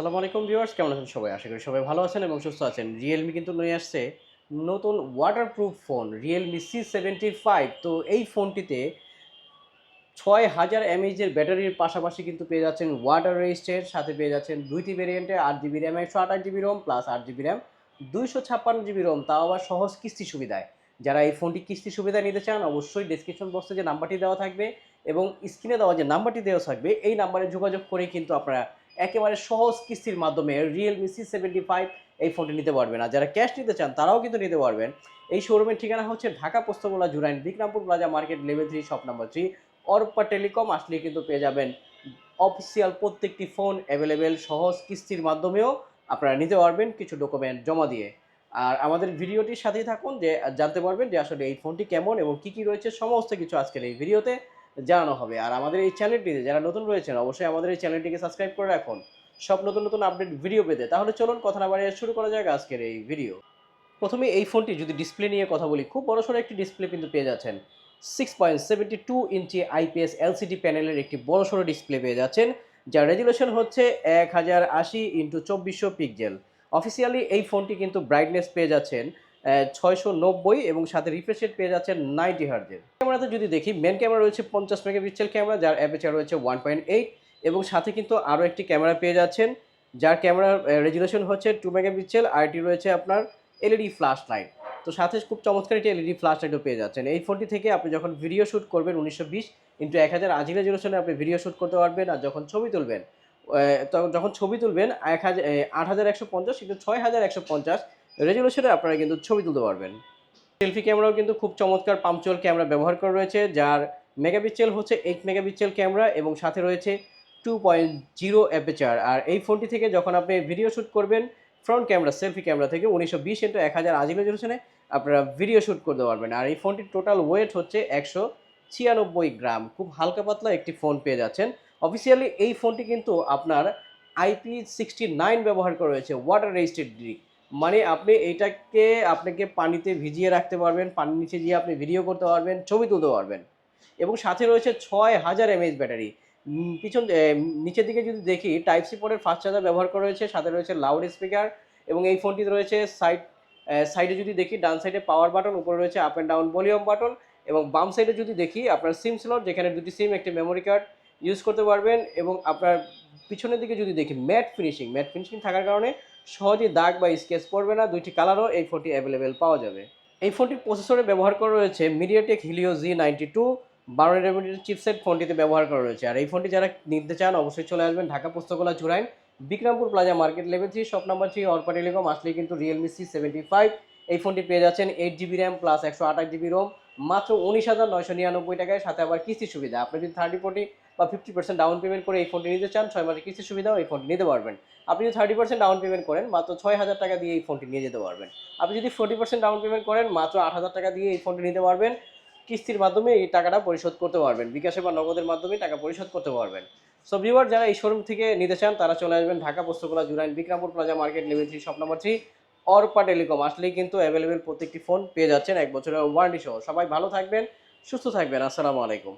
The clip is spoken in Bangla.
আসসালামু আলাইকুম ভিউয়ার্স, কেমন আছেন সবাই? আশা করি সবাই ভালো আছেন এবং সুস্থ আছেন। রিয়েলমি কিন্তু নিয়ে আসছে নতুন waterproof phone Realme C seventy five তো এই ফোনটিতে ছয় হাজার এমএইচের ব্যাটারির পাশাপাশি কিন্তু পেয়ে যাচ্ছেন ওয়াটার রেজিস্টের সাথে পেয়ে যাচ্ছেন দুইটি ভেরিয়েন্টে আট জিবি র্যাম একশো আঠাশ জিবি রোম প্লাস আট জিবি র্যাম দুইশো ছাপ্পান্ন জিবি রোম তাও আবার সহজ কিস্তি সুবিধায়। যারা এই ফোনটি কিস্তি সুবিধা নিতে চান, অবশ্যই ডিসক্রিপশন বক্সে যে নাম্বারটি দেওয়া থাকবে এবং স্ক্রিনে দেওয়া যে নাম্বারটি দেওয়া থাকবে, এই নাম্বারে যোগাযোগ করে কিন্তু আপনারা একেবারে সহজ কিস্তির মাধ্যমে রিয়েলমি সি সেভেন্টি ফাইভ এই ফোনটি নিতে পারবেন। আর যারা ক্যাশ নিতে চান, তারাও কিন্তু নিতে পারবেন। এই শোরুমের ঠিকানা হচ্ছে Dhaka Postogola Jurain, Bikrampur, plaza market level three shop number three Orpa telecom. আসলে কিন্তু পেয়ে যাবেন অফিসিয়াল প্রত্যেকটি ফোন অ্যাভেলেবেল সহজ কিস্তির মাধ্যমেও আপনারা নিতে পারবেন কিছু ডকুমেন্ট জমা দিয়ে। আর আমাদের ভিডিওটির সাথেই থাকুন যে, জানতে পারবেন যে আসলে এই ফোনটি কেমন এবং কি কি রয়েছে, সমস্ত কিছু আজকের এই ভিডিওতে জানানো হবে। আর আমাদের এই চ্যানেলটিতে যারা নতুন রয়েছেন, অবশ্যই আমাদের এই চ্যানেলটিকে সাবস্ক্রাইব করে রাখুন। সব নতুন নতুন আপডেট ভিডিও পেতে। তাহলে চলুন, কথা না বাড়িয়ে শুরু করা যাক আজকের এই ভিডিও। প্রথমে এই ফোনটি যদি ডিসপ্লে নিয়ে কথা বলি, খুব বড় সড়ো একটি ডিসপ্লে কিন্তু পেয়ে যাচ্ছেন। Six point seventy two inch IPS LCD প্যানেলের একটি বড় সড়ো ডিসপ্লে পেয়ে যাচ্ছেন, যার রেজুলেশন হচ্ছে এক হাজার আশি ইন্টু চব্বিশশো পিকজেল অফিসিয়ালি এই ফোনটি কিন্তু ব্রাইটনেস পেয়ে যাচ্ছেন। ছয়শো নব্বই এবং সাথে রিফ্রেশ রেট পেয়ে যাচ্ছেন নাইনটি হার্জের ক্যামেরাতে যদি দেখি মেন ক্যামেরা রয়েছে পঞ্চাশ মেগাপিক্সেল ক্যামেরা যার অ্যাপেচার রয়েছে ওয়ান পয়েন্ট এইট এবং সাথে কিন্তু আরও একটি ক্যামেরা পেয়ে যাচ্ছেন, যার ক্যামেরার রেজুলেশন হচ্ছে টু মেগাপিক্সেল আর এটি রয়েছে আপনার এলইডি ফ্ল্যাশ লাইট তো সাথে খুব চমৎকার একটি এলইডি ফ্ল্যাশ লাইটও পেয়ে যাচ্ছেন। এই ফোনটি থেকে আপনি যখন ভিডিও শ্যুট করবেন উনিশশো বিশ ইন্টু এক হাজার আশি রেজুলেশনে আপনি ভিডিও শ্যুট করতে পারবেন আর যখন ছবি তুলবেন তখন যখন ছবি তুলবেন, এক হাজার আট হাজার একশো পঞ্চাশ কিন্তু ছয় হাজার একশো পঞ্চাশ রেজুলেশনে আপনারা কিন্তু ছবি তুলতে পারবেন। সেলফি ক্যামেরাও কিন্তু খুব চমৎকার পাম্পচুয়াল ক্যামেরা ব্যবহার করা রয়েছে, যার মেগাপিক্সেল হচ্ছে এইট মেগাপিক্সেল ক্যামেরা এবং সাথে রয়েছে টু পয়েন্ট জিরো অ্যাপেচার আর এই ফোনটি থেকে যখন আপনি ভিডিও শ্যুট করবেন ফ্রন্ট ক্যামেরা সেলফি ক্যামেরা থেকে উনিশশো বিশ ইন্টু এক হাজার আশি রেজুলেশনে আপনারা ভিডিও শ্যুট করতে পারবেন। আর এই ফোনটির টোটাল ওয়েট হচ্ছে একশো ছিয়ানব্বই গ্রাম। খুব হালকা পাতলা একটি ফোন পেয়ে যাচ্ছেন। অফিসিয়ালি এই ফোনটি কিন্তু আপনার আইপি সিক্সটি নাইন ব্যবহার করা রয়েছে ওয়াটার রেজিস্টেড ডিক মানে আপনি এইটাকে আপনাকে পানিতে ভিজিয়ে রাখতে পারবেন, পানির নিচে গিয়ে আপনি ভিডিও করতে পারবেন, ছবি তুলতে পারবেন। এবং সাথে রয়েছে ছয় হাজার এমএইচ ব্যাটারি। পিছন নিচের দিকে যদি দেখি টাইপ সি পোর্টের ফাস্ট চার্জার ব্যবহার করা রয়েছে, সাথে রয়েছে লাউড স্পিকার এবং এই ফোনটিতে রয়েছে সাইড সাইডে যদি দেখি, ডান সাইডে পাওয়ার বাটন উপরে রয়েছে up and down volume button এবং বাম সাইডে যদি দেখি, আপনার সিম স্লট যেখানে দুটি সিম একটি মেমোরি কার্ড ইউজ করতে পারবেন এবং আপনার পিছনের দিকে যদি দেখি ম্যাট ফিনিশিং ম্যাট ফিনিশিং থাকার কারণে সহজেই দাগ বা স্কেচ পড়বে না, দুইটি কালারও এই ফোনটি অ্যাভেলেবেল পাওয়া যাবে। এই ফোনটির প্রসেসরে ব্যবহার করা রয়েছে MediaTek Helio G ninety two বারো রেমিডির চিপসেট ফোনটিতে ব্যবহার করা রয়েছে। আর এই ফোনটি যারা নিতে চান, অবশ্যই চলে আসবেন Dhaka Postogola Jurain Bikrampur plaza market level three shop number three Orpa telecom আসলে কিন্তু রিয়েলমি সি সেভেন্টি ফাইভ এই ফোনটি পেয়ে যাচ্ছেন এইট জিবি র্যাম প্লাস একশো আঠাশ জিবি রোম মাত্র উনিশ হাজার নয়শো নিরানব্বই টাকায়, সাথে আবার কিস্তি সুবিধা। আপনি যদি থার্টি ফোর্টি বা ফিফটি পার্সেন্ট ডাউন পেমেন্ট করে এই ফোনটি নিতে চান, ছয় মাসের কিস্তি সুবিধাও এই ফোনটি নিতে পারবেন। আপনি যদি থার্টি পার্সেন্ট ডাউন পেমেন্ট করেন, মাত্র ছয় হাজার টাকা দিয়ে এই ফোনটি নিয়ে যেতে পারবেন। আপনি যদি ফোর্টি পার্সেন্ট ডাউন পেমেন্ট করেন, মাত্র আট হাজার টাকা দিয়ে এই ফোনটি নিতে পারবেন। কিস্তির মাধ্যমে এই টাকাটা পরিশোধ করতে পারবেন। বিকাশে বা নগদের মাধ্যমে টাকা পরিশোধ করতে পারবেন। সো ভিউয়ার যারা এই শোরুম থেকে নিতে চান, তারা চলে আসবেন Dhaka, Postogola, Jurain, Bikrampur plaza market level three shop number three, Orpa telecom. আসলেই কিন্তু অ্যাভেলেবেল প্রত্যেকটি ফোন পেয়ে যাচ্ছেন এক বছরের ওয়ারেন্টি সহ। সবাই ভালো থাকবেন, সুস্থ থাকবেন। আসসালামু আলাইকুম।